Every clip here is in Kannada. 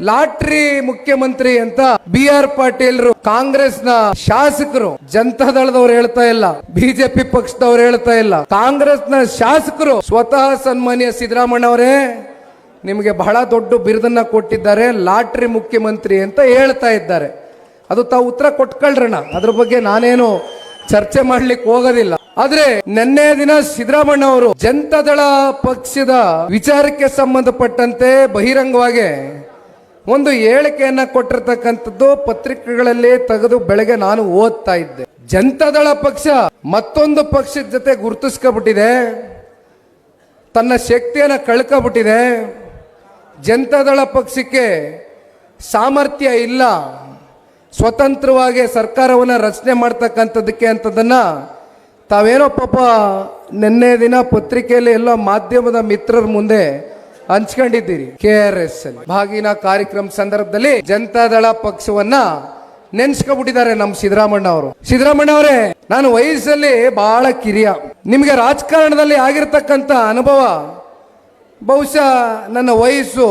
ಲಾಟ್ರಿ ಮುಖ್ಯಮಂತ್ರಿ ಅಂತ ಬಿ ಆರ್ ಪಾಟೀಲ್ರು ಕಾಂಗ್ರೆಸ್ನ ಶಾಸಕರು ಜನತಾದಳದವ್ರು ಹೇಳ್ತಾ ಇಲ್ಲ ಬಿಜೆಪಿ ಪಕ್ಷದವ್ರು ಹೇಳ್ತಾ ಇಲ್ಲ. ಕಾಂಗ್ರೆಸ್ನ ಶಾಸಕರು ಸ್ವತಃ ಸನ್ಮಾನ್ಯ ಸಿದ್ದರಾಮಣ್ಣ ಅವರೇ, ನಿಮಗೆ ಬಹಳ ದೊಡ್ಡ ಬಿರುದನ್ನ ಕೊಟ್ಟಿದ್ದಾರೆ, ಲಾಟ್ರಿ ಮುಖ್ಯಮಂತ್ರಿ ಅಂತ ಹೇಳ್ತಾ ಇದ್ದಾರೆ. ಅದು ತಾವು ಉತ್ತರ ಕೊಟ್ಕೊಳ್ರಣ. ಅದ್ರ ಬಗ್ಗೆ ನಾನೇನು ಚರ್ಚೆ ಮಾಡ್ಲಿಕ್ಕೆ ಹೋಗೋದಿಲ್ಲ. ಆದ್ರೆ ನಿನ್ನೆ ದಿನ ಸಿದ್ದರಾಮಣ್ಣ ಅವರು ಜನತಾದಳ ಪಕ್ಷದ ವಿಚಾರಕ್ಕೆ ಸಂಬಂಧಪಟ್ಟಂತೆ ಬಹಿರಂಗವಾಗಿ ಒಂದು ಹೇಳಿಕೆಯನ್ನು ಕೊಟ್ಟಿರ್ತಕ್ಕಂಥದ್ದು ಪತ್ರಿಕೆಗಳಲ್ಲಿ ತೆಗೆದು ಬೆಳಗ್ಗೆ ನಾನು ಓದ್ತಾ ಇದ್ದೆ. ಜನತಾದಳ ಪಕ್ಷ ಮತ್ತೊಂದು ಪಕ್ಷದ ಜೊತೆ ಗುರುತಿಸ್ಕೊಬಿಟ್ಟಿದೆ. ತನ್ನ ಶಕ್ತಿಯನ್ನು ಕಳ್ಕೊಬಿಟ್ಟಿದೆ. ಜನತಾದಳ ಪಕ್ಷಕ್ಕೆ ಸಾಮರ್ಥ್ಯ ಇಲ್ಲ. ಸ್ವತಂತ್ರವಾಗಿ ಸರ್ಕಾರವನ್ನು ರಚನೆ ಮಾಡ್ತಕ್ಕಂಥದ್ದಕ್ಕೆ ಅಂತದನ್ನ ತಾವೇನೋ ಪಾಪ ನಿನ್ನೆ ದಿನ ಪತ್ರಿಕೆಯಲ್ಲಿ ಎಲ್ಲ ಮಾಧ್ಯಮದ ಮಿತ್ರರ ಮುಂದೆ ಹಂಚ್ಕೊಂಡಿದ್ದೀರಿ. ಕೆ ಆರ್ ಎಸ್ ಅಲ್ಲಿ ಭಾಗಿನ ಕಾರ್ಯಕ್ರಮ ಸಂದರ್ಭದಲ್ಲಿ ಜನತಾದಳ ಪಕ್ಷವನ್ನ ನೆನ್ಸ್ಕೊಬಿಟ್ಟಿದ್ದಾರೆ ನಮ್ ಸಿದ್ದರಾಮಣ್ಣ ಅವರು ಸಿದ್ದರಾಮಣ್ಣ ಅವರೇ ನಾನು ವಯಸ್ಸಲ್ಲಿ ಬಹಳ ಕಿರಿಯ. ನಿಮಗೆ ರಾಜಕಾರಣದಲ್ಲಿ ಆಗಿರ್ತಕ್ಕಂಥ ಅನುಭವ, ಬಹುಶಃ ನನ್ನ ವಯಸ್ಸು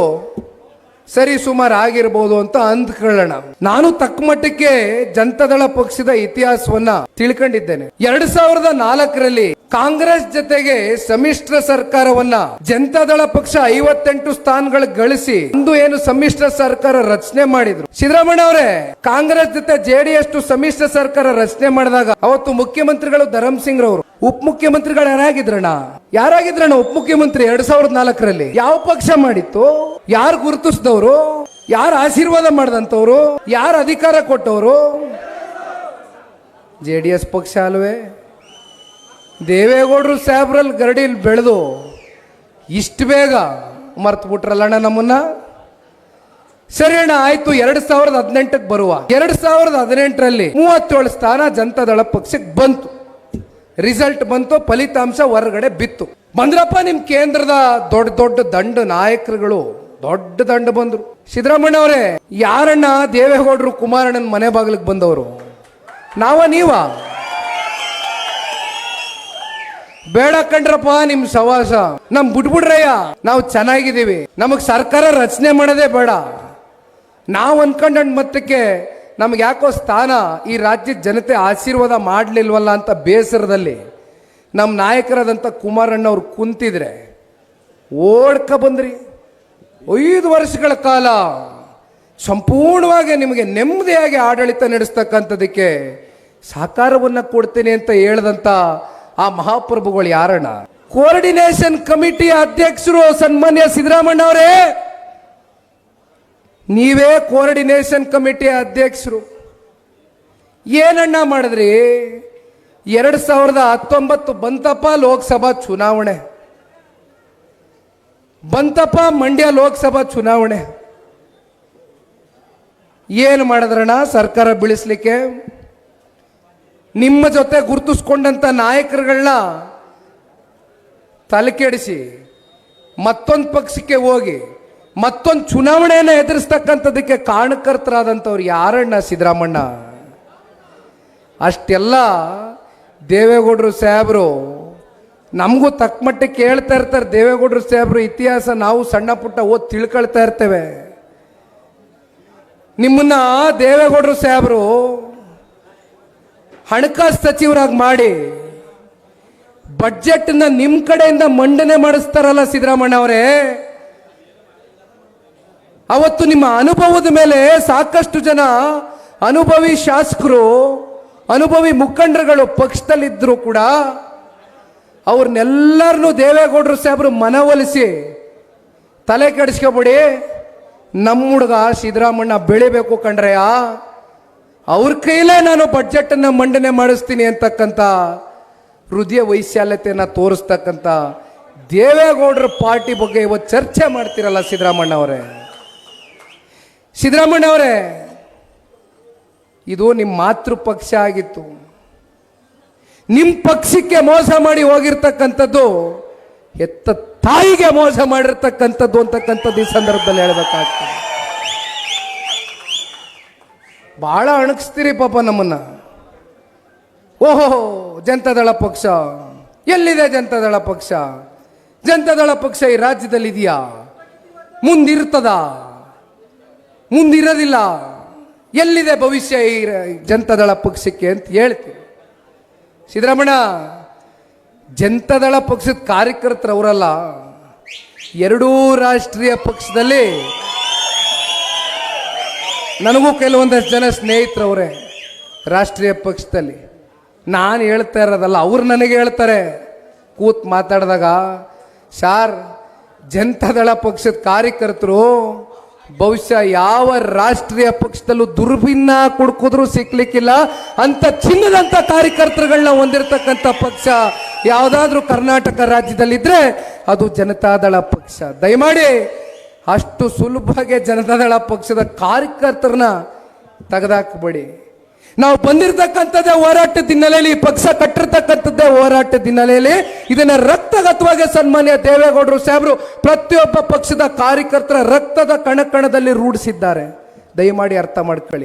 ಸರಿ ಸುಮಾರು ಆಗಿರ್ಬೋದು ಅಂತ ಅಂದ್ಕೊಳ್ಳೋಣ. ನಾನು ತಕ್ಕ ಮಟ್ಟಕ್ಕೆ ಜನತಾದಳ ಪಕ್ಷದ ಇತಿಹಾಸವನ್ನ ತಿಳ್ಕೊಂಡಿದ್ದೇನೆ. ಎರಡ್ ಸಾವಿರದ ನಾಲ್ಕರಲ್ಲಿ ಕಾಂಗ್ರೆಸ್ ಜೊತೆಗೆ ಸಮ್ಮಿಶ್ರ ಸರ್ಕಾರವನ್ನ ಜನತಾದಳ ಪಕ್ಷ ಐವತ್ತೆಂಟು ಸ್ಥಾನಗಳು ಗಳಿಸಿ ಒಂದು ಏನು ಸಮ್ಮಿಶ್ರ ಸರ್ಕಾರ ರಚನೆ ಮಾಡಿದ್ರು. ಸಿದ್ದರಾಮಯ್ಯ ಅವರೇ, ಕಾಂಗ್ರೆಸ್ ಜೊತೆ ಜೆಡಿಎಸ್ ಸಮ್ಮಿಶ್ರ ಸರ್ಕಾರ ರಚನೆ ಮಾಡಿದಾಗ ಅವತ್ತು ಮುಖ್ಯಮಂತ್ರಿಗಳು ಧರಮ್ ಸಿಂಗ್ ರವರು. ಉಪ ಮುಖ್ಯಮಂತ್ರಿಗಳು ಯಾರಾಗಿದ್ರಣ್ಣ? ಯಾರಾಗಿದ್ರಣ್ಣ ಉಪ ಮುಖ್ಯಮಂತ್ರಿ ಎರಡ್ ಸಾವಿರದ ನಾಲ್ಕರಲ್ಲಿ? ಯಾವ ಪಕ್ಷ ಮಾಡಿತ್ತು? ಯಾರು ಗುರುತಿಸಿದವರು? ಯಾರು ಆಶೀರ್ವಾದ ಮಾಡಿದಂಥವ್ರು? ಯಾರು ಅಧಿಕಾರ ಕೊಟ್ಟವರು? ಜೆಡಿಎಸ್ ಪಕ್ಷ ಅಲ್ವೇ? ದೇವೇಗೌಡರು ಸ್ಯಾಬ್ರಲ್ ಗರಡಿಲಿ ಬೆಳೆದು ಇಷ್ಟು ಬೇಗ ಮರ್ತು ಬಿಟ್ರಲ್ಲಣ್ಣ ನಮ್ಮನ್ನ? ಸರಿ ಅಣ್ಣ, ಆಯ್ತು. ಎರಡ್ ಸಾವಿರದ ಹದಿನೆಂಟಕ್ಕೆ ಬರುವ. ಎರಡ್ ಸಾವಿರದ ಹದಿನೆಂಟರಲ್ಲಿ ಮೂವತ್ತೇಳು ಸ್ಥಾನ ಜನತಾದಳ ಪಕ್ಷಕ್ಕೆ ಬಂತು. ರಿಸಲ್ಟ್ ಬಂತು, ಫಲಿತಾಂಶ ಹೊರಗಡೆ ಬಿತ್ತು. ಬಂದ್ರಪ್ಪ, ನಿಮ್ ಕೇಂದ್ರದ ದೊಡ್ಡ ದೊಡ್ಡ ದಂಡ ನಾಯಕರುಗಳು ದೊಡ್ಡ ದಂಡ ಬಂದ್ರು. ಸಿದ್ದರಾಮಣ್ಣ ಅವರೇ, ಯಾರಣ್ಣ ದೇವೇಗೌಡರು ಕುಮಾರಣ್ಣನ ಮನೆ ಬಾಗಿಲಿಗೆ ಬಂದವರು? ನಾವ ನೀವ? ಬೇಡ ಕಂಡ್ರಪ್ಪ ನಿಮ್ ಸವಾಸ. ನಮ್ ಬಿಟ್ಬಿಡ್ರಯ್ಯ ನಾವು ಚೆನ್ನಾಗಿದ್ದೀವಿ. ನಮಗ್ ಸರ್ಕಾರ ರಚನೆ ಮಾಡೋದೇ ಬೇಡ. ನಾವು ಅನ್ಕೊಂಡ ಮತ್ತಕ್ಕೆ ನಮ್ಗೆ ಯಾಕೋ ಸ್ಥಾನ ಈ ರಾಜ್ಯದ ಜನತೆ ಆಶೀರ್ವಾದ ಮಾಡಲಿಲ್ವಲ್ಲ ಅಂತ ಬೇಸರದಲ್ಲಿ ನಮ್ಮ ನಾಯಕರಾದಂಥ ಕುಮಾರಣ್ಣವ್ರು ಕುಂತಿದ್ರೆ ಓಡ್ಕ ಬಂದ್ರಿ. ಐದು ವರ್ಷಗಳ ಕಾಲ ಸಂಪೂರ್ಣವಾಗಿ ನಿಮಗೆ ನೆಮ್ಮದಿಯಾಗಿ ಆಡಳಿತ ನಡೆಸ್ತಕ್ಕಂಥದಕ್ಕೆ ಸಹಕಾರವನ್ನು ಕೊಡ್ತೇನೆ ಅಂತ ಹೇಳ್ದಂತ ಆ ಮಹಾಪ್ರಭುಗಳು ಯಾರಣ್ಣ? ಕೋಆರ್ಡಿನೇಷನ್ ಕಮಿಟಿ ಅಧ್ಯಕ್ಷರು ಸನ್ಮಾನ್ಯ ಸಿದ್ದರಾಮಣ್ಣ ಅವರೇ. ನೀವೇ ಕೋಆರ್ಡಿನೇಷನ್ ಕಮಿಟಿ ಅಧ್ಯಕ್ಷರು. ಏನಣ್ಣ ಮಾಡಿದ್ರಿ? ಎರಡು ಸಾವಿರದ ಹತ್ತೊಂಬತ್ತು ಬಂತಪ್ಪ ಲೋಕಸಭಾ ಚುನಾವಣೆ. ಬಂತಪ್ಪ ಮಂಡ್ಯ ಲೋಕಸಭಾ ಚುನಾವಣೆ. ಏನು ಮಾಡಿದ್ರಣ್ಣ ಸರ್ಕಾರ ಬೀಳಿಸ್ಲಿಕ್ಕೆ? ನಿಮ್ಮ ಜೊತೆ ಗುರುತಿಸ್ಕೊಂಡಂಥ ನಾಯಕರುಗಳನ್ನ ತಲೆಕೆಡಿಸಿ ಮತ್ತೊಂದು ಪಕ್ಷಕ್ಕೆ ಹೋಗಿ, ಮತ್ತೊಂದು ಚುನಾವಣೆಯನ್ನು ಎದುರಿಸ್ತಕ್ಕಂಥದಕ್ಕೆ ಕಾರಣಕರ್ತರಾದಂಥವ್ರು ಯಾರಣ್ಣ ಸಿದ್ದರಾಮಣ್ಣ? ಅಷ್ಟೆಲ್ಲ ದೇವೇಗೌಡರು ಸಾಹೇಬರು ನಮಗೂ ತಕ್ಕ ಮಟ್ಟಿಗೆ ಕೇಳ್ತಾ ಇರ್ತಾರೆ. ದೇವೇಗೌಡರು ಸಾಹೇಬರು ಇತಿಹಾಸ ನಾವು ಸಣ್ಣ ಪುಟ್ಟ ಓದಿ ತಿಳ್ಕೊಳ್ತಾ ಇರ್ತೇವೆ. ನಿಮ್ಮನ್ನ ದೇವೇಗೌಡರು ಸಾಹೇಬರು ಹಣಕಾಸು ಸಚಿವರಾಗಿ ಮಾಡಿ ಬಡ್ಜೆಟ್ನ ನಿಮ್ಮ ಕಡೆಯಿಂದ ಮಂಡನೆ ಮಾಡಿಸ್ತಾರಲ್ಲ ಸಿದ್ದರಾಮಣ್ಣ ಅವರೇ. ಅವತ್ತು ನಿಮ್ಮ ಅನುಭವದ ಮೇಲೆ ಸಾಕಷ್ಟು ಜನ ಅನುಭವಿ ಶಾಸಕರು, ಅನುಭವಿ ಮುಖಂಡರುಗಳು ಪಕ್ಷದಲ್ಲಿದ್ದರೂ ಕೂಡ ಅವ್ರನ್ನೆಲ್ಲರನ್ನೂ ದೇವೇಗೌಡರು ಸಾಹೇಬರು ಮನವೊಲಿಸಿ ತಲೆ ಕೆಡಿಸ್ಕೊಬಿಡಿ. ನಮ್ಮ ಹುಡುಗ ಸಿದ್ದರಾಮಣ್ಣ ಬೆಳಿಬೇಕು ಕಂಡ್ರೆಯ? ಅವ್ರ ಕೈಲೇ ನಾನು ಬಡ್ಜೆಟನ್ನು ಮಂಡನೆ ಮಾಡಿಸ್ತೀನಿ ಅಂತಕ್ಕಂಥ ಹೃದಯ ವೈಶಾಲ್ಯತೆಯನ್ನು ತೋರಿಸ್ತಕ್ಕಂಥ ದೇವೇಗೌಡರ ಪಾರ್ಟಿ ಬಗ್ಗೆ ಇವತ್ತು ಚರ್ಚೆ ಮಾಡ್ತಿರಲ್ಲ ಸಿದ್ದರಾಮಣ್ಣ ಅವರೇ ಸಿದ್ದರಾಮಣ್ಣ ಅವರೇ ಇದು ನಿಮ್ಮ ಮಾತೃ ಪಕ್ಷ ಆಗಿತ್ತು. ನಿಮ್ಮ ಪಕ್ಷಕ್ಕೆ ಮೋಸ ಮಾಡಿ ಹೋಗಿರ್ತಕ್ಕಂಥದ್ದು, ಎತ್ತ ತಾಯಿಗೆ ಮೋಸ ಮಾಡಿರ್ತಕ್ಕಂಥದ್ದು ಅಂತಕ್ಕಂಥದ್ದು ಈ ಸಂದರ್ಭದಲ್ಲಿ ಹೇಳ್ಬೇಕಾಗ್ತದೆ. ಬಹಳ ಅಣಗಿಸ್ತೀರಿ ಪಾಪ ನಮ್ಮನ್ನ. ಓಹೋ ಜನತಾದಳ ಪಕ್ಷ. ಎಲ್ಲಿದೆ ಜನತಾದಳ ಪಕ್ಷ? ಜನತಾದಳ ಪಕ್ಷ ಈ ರಾಜ್ಯದಲ್ಲಿ ಇದೆಯಾ ಮುಂದಿರ್ತದ? ಮುಂದಿರೋದಿಲ್ಲ? ಎಲ್ಲಿದೆ ಭವಿಷ್ಯ ಈ ಜನತಾದಳ ಪಕ್ಷಕ್ಕೆ ಅಂತ ಹೇಳ್ತೀವಿ. ಸಿದ್ದರಾಮಣ್ಣ ಜನತಾದಳ ಪಕ್ಷದ ಕಾರ್ಯಕರ್ತರವರಲ್ಲ, ಎರಡೂ ರಾಷ್ಟ್ರೀಯ ಪಕ್ಷದಲ್ಲಿ ನನಗೂ ಕೆಲವೊಂದಷ್ಟು ಜನ ಸ್ನೇಹಿತರವ್ರೆ, ರಾಷ್ಟ್ರೀಯ ಪಕ್ಷದಲ್ಲಿ. ನಾನು ಹೇಳ್ತಾ ಇರೋದಲ್ಲ, ಅವ್ರು ನನಗೆ ಹೇಳ್ತಾರೆ. ಕೂತ್ ಮಾತಾಡಿದಾಗ, ಸಾರ್, ಜನತಾದಳ ಪಕ್ಷದ ಕಾರ್ಯಕರ್ತರು ಬಹುಶಃ ಯಾವ ರಾಷ್ಟ್ರೀಯ ಪಕ್ಷದಲ್ಲೂ ದುರ್ಭಿನ್ನ ಕುಡ್ಕಿದ್ರು ಸಿಕ್ಲಿಕ್ಕಿಲ್ಲ. ಅಂತ ಚಿನ್ನದಂತ ಕಾರ್ಯಕರ್ತರುಗಳನ್ನ ಹೊಂದಿರತಕ್ಕಂಥ ಪಕ್ಷ ಯಾವುದಾದ್ರೂ ಕರ್ನಾಟಕ ರಾಜ್ಯದಲ್ಲಿದ್ದರೆ ಅದು ಜನತಾದಳ ಪಕ್ಷ. ದಯಮಾಡಿ ಅಷ್ಟು ಸುಲಭವಾಗಿ ಜನತಾದಳ ಪಕ್ಷದ ಕಾರ್ಯಕರ್ತರನ್ನ ತೆಗೆದಾಕ್ಬೇಡಿ. ನಾವು ಬಂದಿರತಕ್ಕಂಥದ್ದೇ ಹೋರಾಟದ ಹಿನ್ನೆಲೆಯಲ್ಲಿ, ಈ ಪಕ್ಷ ಕಟ್ಟಿರ್ತಕ್ಕಂಥದ್ದೇ ಹೋರಾಟದ ಹಿನ್ನೆಲೆಯಲ್ಲಿ ಇದನ್ನ ರಕ್ತಗತವಾಗಿ ಸನ್ಮಾನ್ಯ ದೇವೇಗೌಡರು ಸಾಹೇಬರು ಪ್ರತಿಯೊಬ್ಬ ಪಕ್ಷದ ಕಾರ್ಯಕರ್ತರ ರಕ್ತದ ಕಣಕಣದಲ್ಲಿ ರೂಢಿಸಿದ್ದಾರೆ. ದಯಮಾಡಿ ಅರ್ಥ ಮಾಡ್ಕೊಳ್ಳಿ.